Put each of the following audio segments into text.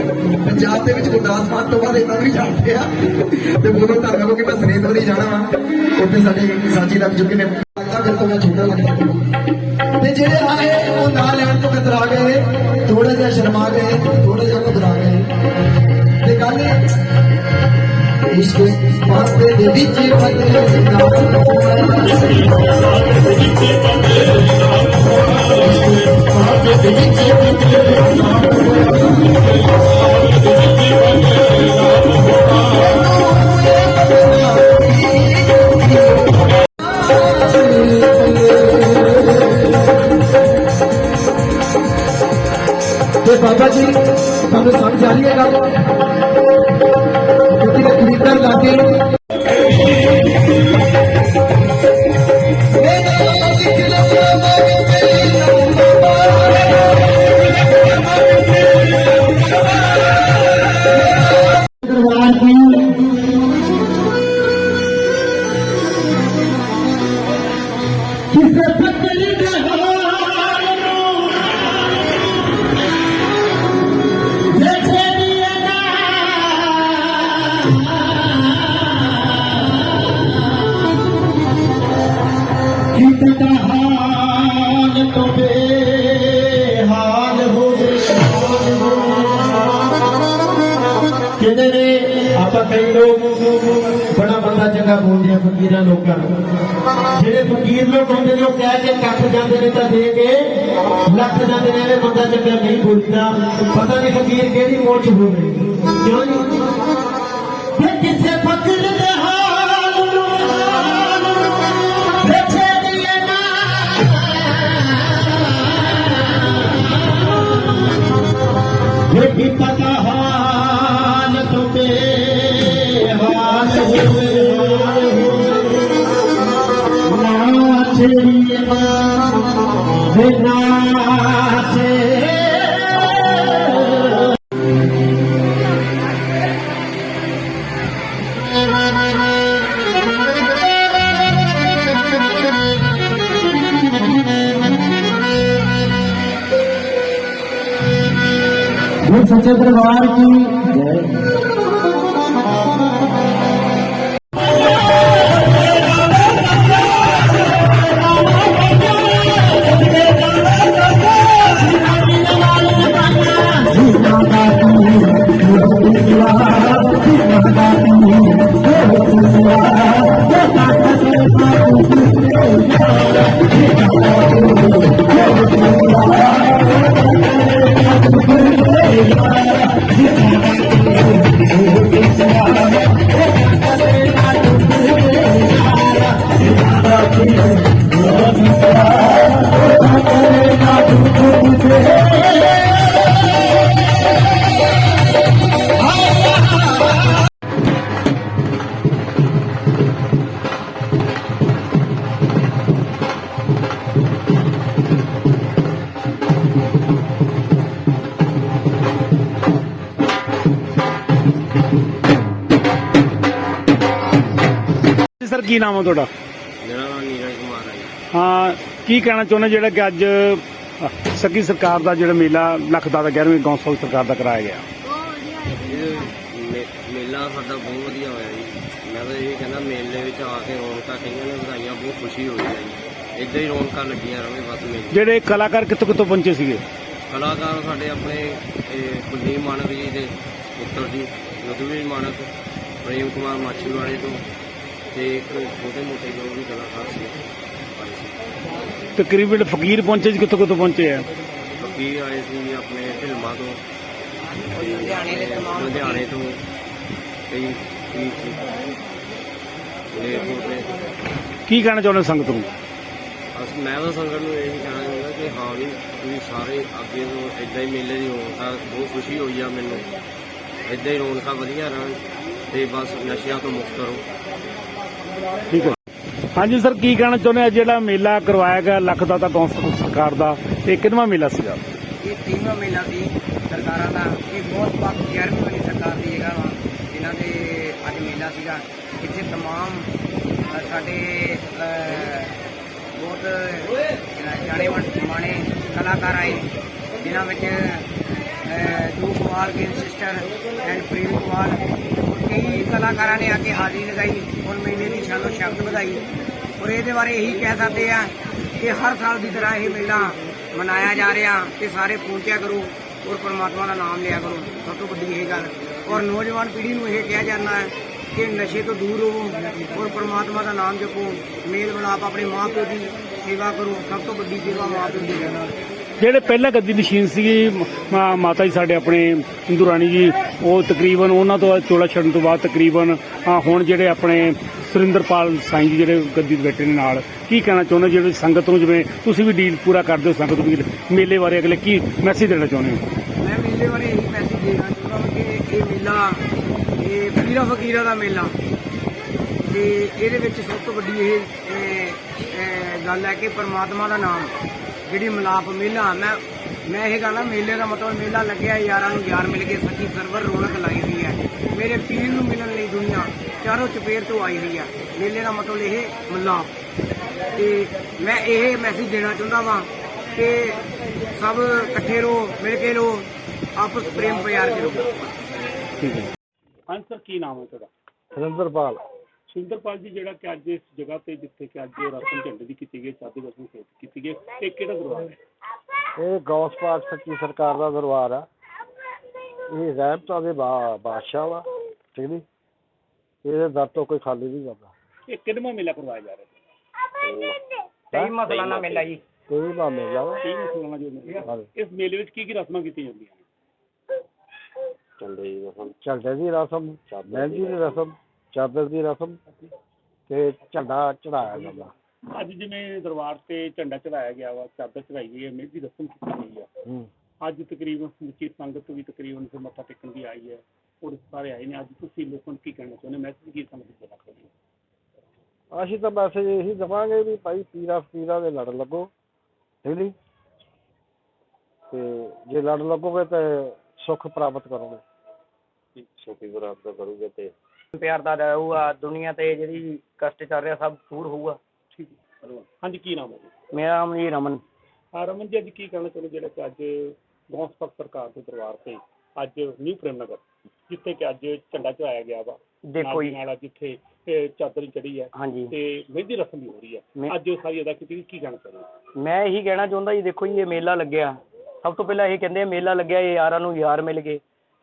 ਪੰਜਾਬ ਦੇ ਵਿੱਚ ਗੁਰਦਾਸ ਮਾਨ ਤੋਂ ਬਾਅਦ ਇਹਨਾਂ ਵੀ ਜਾਣਦੇ ਆ ਤੇ ਬੋਲੋ ਧਰਮ ਕੋ ਮੈਂ ਸਨੇਤ ਵਰੀ ਜਾਣਾ ਵਾ। ਉੱਥੇ ਸਾਡੇ ਸਾਚੀ ਲੱਗ ਚੁੱਕੇ ਨੇ। ਲੱਗਦਾ ਫਿਰ ਤੋਂ ਮੈਂ ਛੋਟਾ ਲੱਗਦਾ ਤੇ ਜਿਹੜੇ ਆਏ, ਉਹ ਨਾਂ ਲੈਣ ਤੋਂ ਕਤਰਾ ਗਏ ਥੋੜਾ ਜਿਹਾ ਸ਼ਰਮਾ ਗਏ ਥੋੜਾ ਜਿਹਾ ਘਬਰਾ ਗਏ। ਤੇ ਗੱਲ ਇਸ਼ਕ ਪਾਪੇ ਦੇ ਵਿੱਚ ਫਤਿਹ ਤੇ ਬਾਬਾ ਜੀ ਤੁਹਾਨੂੰ ਸਮਝ ਆ ਰਹੀ ਹੈ ਗੱਲ ਕਿਉਂਕਿ ਇਹ ਖਰੀਦਣ ਲੱਗੇ ਕਹਿੰਦੇ ਨੇ, ਆਪਾਂ ਕਈ ਲੋਕ ਬੜਾ ਬੰਦਾ ਚੰਗਾ ਬੋਲਦੇ ਆ ਫਕੀਰਾਂ ਲੋਕਾਂ ਨੂੰ। ਜਿਹੜੇ ਫਕੀਰ ਲੋਕ ਹੁੰਦੇ ਨੇ, ਉਹ ਕਹਿ ਕੇ ਕੱਟ ਜਾਂਦੇ ਨੇ ਤਾਂ ਦੇ ਕੇ ਲੱਖ ਜਾਂਦੇ ਨੇ ਇਹ ਬੰਦਾ ਚੰਗਾ ਨਹੀਂ ਬੋਲਦਾ। ਪਤਾ ਨਹੀਂ ਫਕੀਰ ਕਿਹੜੀ ਮੋਚ ਹੋਵੇ ਕਿਉਂ सच्चे दरबार की ਕੀ ਨਾਮ ਹੈ ਤੁਹਾਡਾ? ਮੇਰਾ ਨਾਮ ਨੀਰਜ ਕੁਮਾਰ ਹੈ ਜੀ। ਹਾਂ ਕੀ ਕਹਿਣਾ ਚਾਹੁੰਦੇ ਜਿਹੜਾ ਕਿ ਅੱਜ ਸੱਗੀ ਸਰਕਾਰ ਦਾ ਜਿਹੜਾ ਮੇਲਾ ਲੱਖ ਦਾ 11ਵੀਂ ਗੌਂਸਲ ਸਰਕਾਰ ਦਾ ਕਰਾਇਆ ਗਿਆ? ਇਹ ਮੇ- ਮੇਲਾ ਸਾਡਾ ਬਹੁਤ ਵਧੀਆ ਹੋਇਆ ਜੀ। ਮੈਂ ਤਾਂ ਇਹ ਕਹਿੰਦਾ ਮੇਲੇ ਵਿੱਚ ਆ ਕੇ ਰੌਣਕਾਂ ਕਈਆਂ ਨੇ ਵਧਾਈਆਂ ਬਹੁਤ ਖੁਸ਼ੀ ਹੋਈ ਹੈ ਜੀ। ਇੱਦਾਂ ਹੀ ਰੌਣਕਾਂ ਲੱਗੀਆਂ ਰਵੇ ਬਸ ਮੇਲੇ। ਜਿਹੜੇ ਕਲਾਕਾਰ ਕਿੱਥੋਂ ਕਿੱਥੋਂ ਪਹੁੰਚੇ ਸੀਗੇ? ਕਲਾਕਾਰ ਸਾਡੇ ਆਪਣੇ ਇਹ ਕੁਲਦੀਪ ਮਾਨਕ ਜੀ ਦੇ ਪੁੱਤਰ ਜੀ ਯਦੁਵੀਰ ਮਾਨਕ ਪ੍ਰੇਮ ਕੁਮਾਰ ਮਾਛੀਵਾੜੇ ਤੋਂ ਤੇ ਇੱਕ ਛੋਟੇ ਮੋਟੇ ਜੋ ਵੀ ਕਲਾਕਾਰ ਸੀ ਆਏ ਸੀ। ਤਕਰੀਬਨ ਫਕੀਰ ਪਹੁੰਚੇ ਜੀ ਕਿੱਥੋਂ ਕਿੱਥੋਂ ਪਹੁੰਚੇ ਆ? ਬਾਕੀ ਆਏ ਸੀ ਜੀ ਆਪਣੇ ਢਿਲਮਾ ਤੋਂ। ਤੇ ਲੁਧਿਆਣੇ ਤੋਂ ਕਈ ਕੀ ਸੀ। ਨੇ। ਕੀ ਕਹਿਣਾ ਚਾਹੁੰਦੇ ਸੰਗਤ ਨੂੰ? ਅਸ ਮੈਂ ਤਾਂ ਸੰਗਤ ਨੂੰ ਇਹ ਕਹਿਣਾ ਚਾਹੁੰਦਾ ਕਿ ਹਾਂ ਵੀ ਤੁਸੀਂ ਸਾਰੇ ਅੱਗੇ ਤੋਂ ਇਦਾਂ ਹੀ ਮੇਲੇ ਦੀ ਰੌਣਕਾਂ ਬਹੁਤ ਖੁਸ਼ੀ ਹੋਈ ਆ ਮੈਨੂੰ। ਇਦਾਂ ਹੀ ਰੌਣਕਾਂ ਵਧੀਆ ਰਹਿਣ ਤੇ ਬਸ ਨਸ਼ਿਆਂ ਤੋਂ ਮੁਕਤ ਰਹੋ। ਠੀਕ ਹੈ। ਹਾਂਜੀ ਸਰ ਕੀ ਕਹਿਣਾ ਚਾਹੁੰਦੇ ਆ? ਜਿਹੜਾ ਮੇਲਾ ਕਰਵਾਇਆ ਗਿਆ ਲੱਖ ਦਾ ਤਾਂ ਗੌਂਸਲ ਸਰਕਾਰ ਦਾ ਇਹ ਕਿੰਨਵਾਂ ਮੇਲਾ ਸੀਗਾ? ਇਹ ਤੀਨੋਂ ਮੇਲਾ ਸੀ ਸਰਕਾਰਾਂ ਦਾ। ਇਹ ਬਹੁਤ ਵਕਤ 11ਵੀਂ ਵਾਲੀ ਸਰਕਾਰ ਦੀ ਹੈਗਾ ਵਾ ਜਿਨ੍ਹਾਂ ਦੇ ਅੱਜ ਮੇਲਾ ਸੀਗਾ। ਇੱਥੇ ਤਮਾਮ ਸਾਡੇ ਬਹੁਤ ਜਾਣੇ ਮਾਣੇ ਕਲਾਕਾਰ ਆਏ ਜਿਨ੍ਹਾਂ ਵਿੱਚ ਅ, ਕੁਮਾਰ ਗਿਲ ਸਿਸਟਰ ਐਂਡ ਪ੍ਰੇਮ ਕੁਮਾਰ। ਹੋਰ ਕਈ ਕਲਾਕਾਰਾਂ ਨੇ ਆ ਕੇ ਹਾਜ਼ਰੀ ਲਗਾਈ। ਔਰ ਮੇਲੇ ਦੀ ਸ਼ਾਨੋ ਸ਼ਬਦ ਵਧਾਈ। ਔਰ ਇਹਦੇ ਬਾਰੇ ਇਹੀ ਕਹਿ ਸਕਦੇ ਆ ਕਿ ਹਰ ਸਾਲ ਦੀ ਤਰ੍ਹਾਂ ਇਹ ਮੇਲਾ ਮਨਾਇਆ ਜਾ ਰਿਹਾ ਤੇ ਸਾਰੇ ਪਹੁੰਚਿਆ ਕਰੋ ਔਰ ਪਰਮਾਤਮਾ ਦਾ ਨਾਮ ਲਿਆ ਕਰੋ। ਸਭ ਤੋਂ ਵੱਡੀ ਇਹ ਗੱਲ। ਔਰ ਨੌਜਵਾਨ ਪੀੜ੍ਹੀ ਨੂੰ ਇਹ ਕਿਹਾ ਜਾਂਦਾ ਹੈ ਕਿ ਨਸ਼ੇ ਤੋਂ ਦੂਰ ਰਹੋ ਔਰ ਪਰਮਾਤਮਾ ਦਾ ਨਾਮ ਜਪੋ। ਮੇਲ ਮਿਲਾਪ ਆਪਣੇ ਮਾਂ ਪਿਓ ਦੀ ਸੇਵਾ ਕਰੋ। ਸਭ ਤੋਂ ਵੱਡੀ ਸੇਵਾ ਮਾਂ ਪਿਓ ਦੀ ਹੈ। ਜਿਹੜੇ ਪਹਿਲਾਂ ਗੱਦੀ ਨਸ਼ੀਨ ਸੀਗੀ ਮਾਤਾ ਜੀ ਸਾਡੇ ਆਪਣੇ ਹਿੰਦੂ ਰਾਣੀ ਜੀ, ਉਹ ਤਕਰੀਬਨ ਉਹਨਾਂ ਤੋਂ ਚੋਲਾ ਛੱਡਣ ਤੋਂ ਬਾਅਦ ਤਕਰੀਬਨ ਹੁਣ ਜਿਹੜੇ ਆਪਣੇ ਸੁਰਿੰਦਰਪਾਲ ਸਾਈਂ ਜੀ ਜਿਹੜੇ ਗੱਦੀ ਤੇ ਬੈਠੇ ਨੇ ਨਾਲ, ਕੀ ਕਹਿਣਾ ਚਾਹੁੰਦੇ ਜਿਹੜੇ ਸੰਗਤ ਨੂੰ ਜਿਵੇਂ ਤੁਸੀਂ ਵੀ ਡੀਲ ਪੂਰਾ ਕਰਦੇ ਹੋ ਸੰਗਤ ਨੂੰ ਮੇਲੇ ਬਾਰੇ ਅਗਲੇ ਕੀ ਮੈਸੇਜ ਦੇਣਾ ਚਾਹੁੰਦੇ ਹੋ? ਮੈਂ ਮੇਲੇ ਬਾਰੇ ਇਹੀ ਮੈਸੇਜ ਦੇਣਾ ਚਾਹੁੰਦਾ ਕਿ ਇਹ ਮੇਲਾ, ਇਹ ਫਕੀਰਾ ਫਕੀਰਾ ਦਾ ਮੇਲਾ। ਤੇ ਇਹਦੇ ਵਿੱਚ ਸਭ ਤੋਂ ਵੱਡੀ ਇਹ ਗੱਲ ਹੈ ਕਿ ਪਰਮਾਤਮਾ ਦਾ ਨਾਮ। ਜਿਹੜੀ ਮਲਾਪ ਮੇਲਾ ਮੈਂ ਮੈਂ ਇਹ ਆ ਮੇਲੇ ਦਾ ਮਤਲਬ ਮੇਲਾ ਲੱਗਿਆ ਯਾਰਾਂ ਨੂੰ ਯਾਰ ਮਿਲ ਕੇ ਸੱਚੀ ਸਰਵਰ ਰੌਣਕ ਲਾਈ ਹੋਈ ਹੈ। ਮੇਰੇ ਪੀਰ ਨੂੰ ਮਿਲਣ ਲਈ ਦੁਨੀਆ ਚਾਰੋਂ ਚਪੇਰ ਤੋਂ ਆਈ ਹੋਈ ਹੈ। ਮੇਲੇ ਦਾ ਮਤਲਬ ਇਹ ਮਲਾਪ। ਤੇ ਮੈਂ ਇਹ ਮੈਸੇਜ ਦੇਣਾ ਚਾਹੁੰਦਾ ਵਾਂ ਕਿ ਸਭ ਇਕੱਠੇ ਰਹੋ ਮਿਲ ਕੇ ਰਹੋ ਆਪਸ ਪ੍ਰੇਮ ਪਿਆਰ ਚ ਰਹੋ ਠੀਕ ਹੈ। ਹਾਂਜੀ ਸਰ ਕੀ ਨਾਮ ਹੈ ਤੁਹਾਡਾ? ਸੁਰਿੰਦਰਪਾਲ ਸੁਰਿੰਦਰਪਾਲ ਜੀ ਜਿਹੜਾ ਕਿ ਅੱਜ ਇਸ ਜਗ੍ਹਾ ਤੇ ਜਿੱਥੇ ਕਿ ਅੱਜ ਰਸਮ ਝੰਡੇ ਦੀ ਕੀਤੀ ਗਈ ਸਾਦੀ ਰਸਮ ਕੀਤੀ ਗਈ ਇਹ ਕਿਹੜਾ ਗੁਰਦੁਆਰਾ ਹੈ? ਇਹ ਗੌਸ ਪਾਕ ਸੱਚੀ ਸਰਕਾਰ ਦਾ ਦਰਬਾਰ ਆ। ਇਹ ਰਹਿਮਤਾਂ ਦੇ ਬਾ- ਬਾਦਸ਼ਾਹ ਵਾ ਠੀਕ ਨੀ? ਇਹਦੇ ਦਰ ਤੋਂ ਕੋਈ ਖਾਲੀ ਨਹੀਂ ਜਾਂਦਾ। ਇਹ ਕਿੰਨਵਾਂ ਮੇਲਾ ਕਰਵਾਇਆ ਜਾ ਰਿਹਾ? ਹੈ ਕਈ ਮਸਲਾ ਨਾ ਮਿਲਿਆ ਜੀ। ਕੋਈ ਨਾ ਮੇਲਾ ਵਾ। ਕੀ ਮਸਲਾ ਜੋ ਹਾਂਜੀ। ਇਸ ਮੇਲੇ ਵਿੱਚ ਕੀ ਕੀ ਰਸਮਾਂ ਕੀਤੀਆਂ ਜਾਂਦੀਆਂ ਨੇ? ਚੰਡੇ ਜੀ ਹੁਣ ਝੰਡੇ ਦੀ ਰਸਮ। ਮਹਿੰਦੀ ਦੀ ਰਸਮ। ਚਾਦਰ ਦੀ ਰਸਮ ਤੇ ਝੰਡਾ ਚੜਾਇਆ ਜਾਂਦਾ ਅੱਜ ਜਿਵੇਂ ਦਰਬਾਰ ਤੇ ਝੰਡਾ ਚੜਾਇਆ ਗਿਆ ਵਾ ਚਾਦਰ ਚੜਾਈ ਗਈ ਹੈ ਮਹਿੰਦੀ ਰਸਮ ਕੀਤੀ ਗਈ ਆ। ਹੂੰ। ਅੱਜ ਤਕਰੀਬਨ ਸਮੁੱਚੀ ਸੰਗਤ ਵੀ ਤਕਰੀਬਨ ਫਿਰ ਮੱਥਾ ਟੇਕਣ ਵੀ ਆਈ ਹੈ ਔਰ ਸਾਰੇ ਆਏ ਨੇ। ਅੱਜ ਤੁਸੀਂ ਲੋਕਾਂ ਨੂੰ ਕੀ ਕਹਿਣਾ ਚਾਹੁੰਦੇ ਮੈਸੇਜ ਕੀ ਸਮਝ ਰੱਖਦੇ ਹੋ? ਅਸੀਂ ਤਾਂ ਮੈਸੇਜ ਇਹੀ ਦਵਾਂਗੇ ਵੀ ਭਾਈ ਪੀਰਾ ਫਕੀਰਾਂ ਦੇ ਲੜ ਲੱਗੋ ਠੀਕ ਨੀ? ਤੇ ਜੇ ਲੜ ਲੱਗੋਗੇ ਤੇ ਸੁੱਖ ਪ੍ਰਾਪਤ ਕਰੋਗੇ। ਸੁਖੀ ਬਰਾਬਰ ਕਰੂਗੇ ਤੇ ਪਿਆਰ ਦਾ ਰਹੂਗਾ ਦੁਨੀਆ ਤੇ ਜਿਹੜੀ ਕਸ਼ਟ ਚੱਲ ਰਿਹਾ ਸਭ ਦੂਰ ਹੋਊਗਾ। ਠੀਕ ਹੈ ਧੰਨਵਾਦ। ਹਾਂਜੀ ਕੀ ਨਾਮ ਹੈ ਜੀ? ਮੇਰਾ ਨਾਮ ਜੀ ਰਮਨ। ਹਾਂ ਰਮਨ ਜੀ ਅੱਜ ਕੀ ਕਹਿਣਾ ਚਾਹੁੰਦੇ ਜਿਹੜਾ ਕਿ ਅੱਜ ਗੌਂਸਪਤ ਸਰਕਾਰ ਦੇ ਦਰਬਾਰ ਤੇ ਅੱਜ ਨਿਊ ਪ੍ਰੇਮ ਨਗਰ ਜਿੱਥੇ ਕਿ ਅੱਜ ਝੰਡਾ ਚੜਾਇਆ ਗਿਆ ਵਾ। ਦੇਖੋ ਨਾਲ ਦੀ ਜੀ। ਨਾਲ ਅੱਜ ਚਾਦਰ ਚੜੀ ਹੈ ਹਾਂਜੀ। ਤੇ ਮਹਿੰਦੀ ਰਸਮ ਵੀ ਹੋ ਰਹੀ ਹੈ। ਮੈਂ- ਅੱਜ ਉਹ ਸਾਰੀ ਅਦਾ ਕੀਤੀ ਕੀ ਕਹਿਣਾ ਚਾਹੁੰਦੇ ਮੈਂ ਇਹੀ ਕਹਿਣਾ ਚਾਹੁੰਦਾ ਜੀ ਦੇਖੋ ਜੀ ਇਹ ਮੇਲਾ ਲੱਗਿਆ। ਸਭ ਤੋਂ ਪਹਿਲਾਂ ਇਹ ਕਹਿੰਦੇ ਆ ਮੇਲਾ ਲੱਗਿਆ ਇਹ ਯਾਰਾਂ ਨੂੰ ਯਾਰ ਮਿਲ ਗਏ।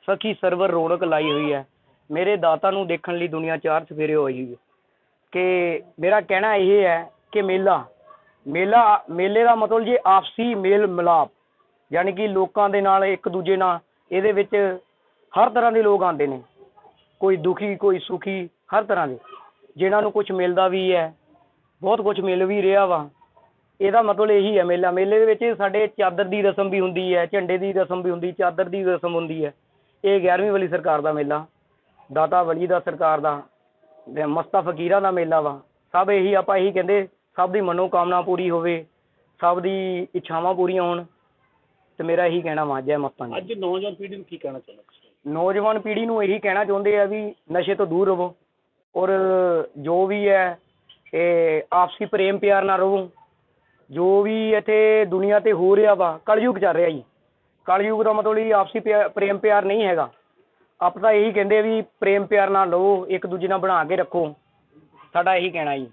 ਸਖੀ ਸਰਵਰ ਰੌਣਕ ਲਾਈ ਹੋਈ ਹੈ। ਮੇਰੇ ਦਾਤਾ ਨੂੰ ਦੇਖਣ ਲਈ ਦੁਨੀਆ ਚਾਰ ਸਫੇਰੇ ਹੋਈ ਹੋਈ ਹੈ। ਕਿ ਮੇਰਾ ਕਹਿਣਾ ਇਹ ਹੈ ਕਿ ਮੇਲਾ ਮੇਲਾ, ਮੇਲੇ ਦਾ ਮਤਲਬ ਜੀ ਆਪਸੀ ਮੇਲ ਮਿਲਾਪ, ਯਾਨੀ ਕਿ ਲੋਕਾਂ ਦੇ ਨਾਲ ਇੱਕ ਦੂਜੇ ਨਾਲ, ਇਹਦੇ ਵਿੱਚ ਹਰ ਤਰ੍ਹਾਂ ਦੇ ਲੋਕ ਆਉਂਦੇ ਨੇ। ਕੋਈ ਦੁਖੀ, ਕੋਈ ਸੁਖੀ, ਹਰ ਤਰ੍ਹਾਂ ਦੇ। ਜਿਨ੍ਹਾਂ ਨੂੰ ਕੁਝ ਮਿਲਦਾ ਵੀ ਹੈ, ਬਹੁਤ ਕੁਝ ਮਿਲ ਵੀ ਰਿਹਾ ਵਾ। ਇਹਦਾ ਮਤਲਬ ਇਹੀ ਹੈ ਮੇਲਾ। ਮੇਲੇ ਦੇ ਵਿੱਚ ਸਾਡੇ ਚਾਦਰ ਦੀ ਰਸਮ ਵੀ ਹੁੰਦੀ ਹੈ, ਝੰਡੇ ਦੀ ਰਸਮ ਵੀ ਹੁੰਦੀ, ਚਾਦਰ ਦੀ ਰਸਮ ਹੁੰਦੀ ਹੈ। ਇਹ 11ਵੀਂ ਵਾਲੀ ਸਰਕਾਰ ਦਾ ਮੇਲਾ। ਦਾਤਾ ਵਲੀ ਦਾ ਸਰਕਾਰ ਦਾ ਤੇ ਮਸਤਾ ਫਕੀਰਾਂ ਦਾ ਮੇਲਾ ਵਾ। ਸਭ ਇਹੀ ਆਪਾਂ ਇਹੀ ਕਹਿੰਦੇ ਸਭ ਦੀ ਮਨੋਕਾਮਨਾ ਪੂਰੀ ਹੋਵੇ ਸਭ ਦੀ ਇੱਛਾਵਾਂ ਪੂਰੀਆਂ ਹੋਣ। ਤੇ ਮੇਰਾ ਇਹੀ ਕਹਿਣਾ ਵਾ ਜੈ ਮਸਤਾਂ ਅੱਜ ਨੌਜਵਾਨ ਪੀੜ੍ਹੀ ਨੂੰ ਕੀ ਕਹਿਣਾ ਚਾਹੁੰਦੇ ਨੌਜਵਾਨ ਪੀੜ੍ਹੀ ਨੂੰ ਇਹੀ ਕਹਿਣਾ ਚਾਹੁੰਦੇ ਆ ਵੀ ਨਸ਼ੇ ਤੋਂ ਦੂਰ ਰਹੋ। ਔਰ ਜੋ ਵੀ ਹੈ ਇਹ ਆਪਸੀ ਪ੍ਰੇਮ ਪਿਆਰ ਨਾਲ ਰਹੋ। ਜੋ ਵੀ ਇੱਥੇ ਦੁਨੀਆ ਤੇ ਹੋ ਰਿਹਾ ਵਾ ਕਲਯੁਗ ਚੱਲ ਰਿਹਾ ਜੀ। ਕਲਯੁਗ ਦਾ ਮਤਲਬ ਇਹ ਆਪਸੀ ਪਿਆ- ਪ੍ਰੇਮ ਪਿਆਰ ਨਹੀਂ ਹੈਗਾ। ਆਪ ਤਾਂ ਇਹੀ ਕਹਿੰਦੇ ਆ ਵੀ ਪ੍ਰੇਮ ਪਿਆਰ ਨਾਲ ਰਹੋ ਇੱਕ ਦੂਜੇ ਨਾਲ ਬਣਾ ਕੇ ਰੱਖੋ। ਸਾਡਾ ਇਹੀ ਕਹਿਣਾ ਜੀ।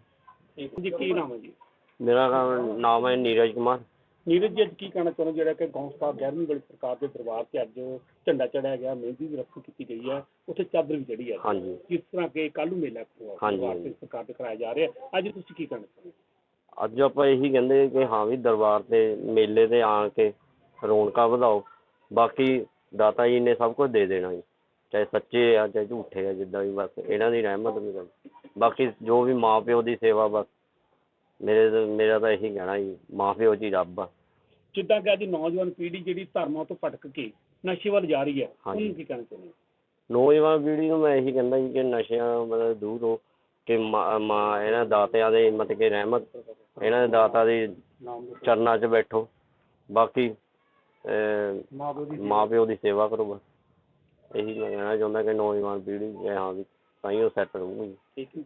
ਜੀ ਕੀ ਨਾਮ ਹੈ ਜੀ? ਮੇਰਾ ਨਾਮ- ਨਾਮ ਹੈ ਨੀਰਜ ਕੁਮਾਰ। ਨੀਰਜ ਜੀ ਅੱਜ ਕੀ ਕਹਿਣਾ ਚਾਹੁੰਦੇ ਜਿਹੜਾ ਕਿ ਗੌਂਸਪਾ 11ਵੀਂ ਵਾਲੀ ਸਰਕਾਰ ਦੇ ਦਰਬਾਰ ਤੇ ਅੱਜ ਝੰਡਾ ਚੜਾਇਆ ਗਿਆ ਮਹਿੰਦੀ ਦੀ ਰਸਮ ਕੀਤੀ ਗਈ ਹੈ ਉੱਥੇ ਚਾਦਰ ਵੀ ਚੜੀ ਹੈ। ਹਾਂਜੀ। ਕਿਸ ਤਰ੍ਹਾਂ ਕਿ ਕੱਲ੍ਹ ਨੂੰ ਮੇਲਾ ਹੋਇਆ ਹਾਂਜੀ, ਦਰਬਾਰ ਹਾਂਜੀ। ਤੇ ਸਰਕਾਰ ਤੇ ਕਰਾਇਆ ਜਾ ਰਿਹਾ ਅੱਜ ਤੁਸੀਂ ਕੀ ਕਹਿਣਾ ਚਾਹੁੰਦੇ ਅੱਜ ਆਪਾਂ ਇਹੀ ਕਹਿੰਦੇ ਕਿ ਹਾਂ ਵੀ ਦਰਬਾਰ ਤੇ ਮੇਲੇ ਤੇ ਆਣ ਕੇ ਰੌਣਕਾਂ ਵਧਾਓ। ਬਾਕੀ ਦਾਤਾ ਜੀ ਨੇ ਸਭ ਕੁਝ ਦੇ ਦੇਣਾ ਜੀ। ਚਾਹੇ ਸੱਚੇ ਆ ਚਾਹੇ ਝੂਠੇ ਆ ਜਿੱਦਾਂ ਵੀ ਬਸ ਇਹਨਾਂ ਦੀ ਰਹਿਮਤ ਮਿਲੇ ਬਾਕੀ ਜੋ ਵੀ ਮਾਂ ਪਿਓ ਦੀ ਸੇਵਾ ਬਸ ਮੇਰੇ ਮੇਰਾ ਤਾਂ ਇਹੀ ਕਹਿਣਾ ਜੀ ਮਾਂ ਪਿਓ ਜੀ ਰੱਬ ਆ। ਜਿੱਦਾਂ ਕਿ ਅੱਜ ਨੌਜਵਾਨ ਪੀੜ੍ਹੀ ਜਿਹੜੀ ਧਰਮਾਂ ਤੋਂ ਭਟਕ ਕੇ ਨਸ਼ੇ ਵੱਲ ਜਾ ਰਹੀ ਹੈ ਹਾਂਜੀ। ਉਹਨੂੰ ਕੀ ਕਹਿਣਾ ਚਾਹੁੰਦੇ ਹੋ? ਨੌਜਵਾਨ ਪੀੜ੍ਹੀ ਨੂੰ ਮੈਂ ਇਹੀ ਕਹਿੰਦਾ ਜੀ ਕਿ ਨਸ਼ਿਆਂ ਮਤਲਬ ਦੂਰ ਹੋ ਕਿ ਮਾਂ ਮਾਂ ਇਹਨਾਂ ਦਾਤਿਆਂ ਦੇ ਮਤਲਬ ਕਿ ਰਹਿਮਤ ਇਹਨਾਂ ਦੇ ਦਾਤਾ ਦੀ ਚਰਨਾਂ 'ਚ ਬੈਠੋ। ਬਾਕੀ ਅਹ, ਮਾਂ ਪਿਓ ਦੀ ਸੇਵਾ ਕਰੋ ਬਸ। ਇਹੀ ਮੈਂ ਕਹਿਣਾ ਚਾਹੁੰਦਾ ਕਿ ਨੌਜਵਾਨ ਪੀੜ੍ਹੀ ਹੈ ਹਾਂ ਵੀ ਤਾਂ ਹੀ ਉਹ ਸੈੱਟ ਰਹੂਗੀ। ਠੀਕ ਹੈ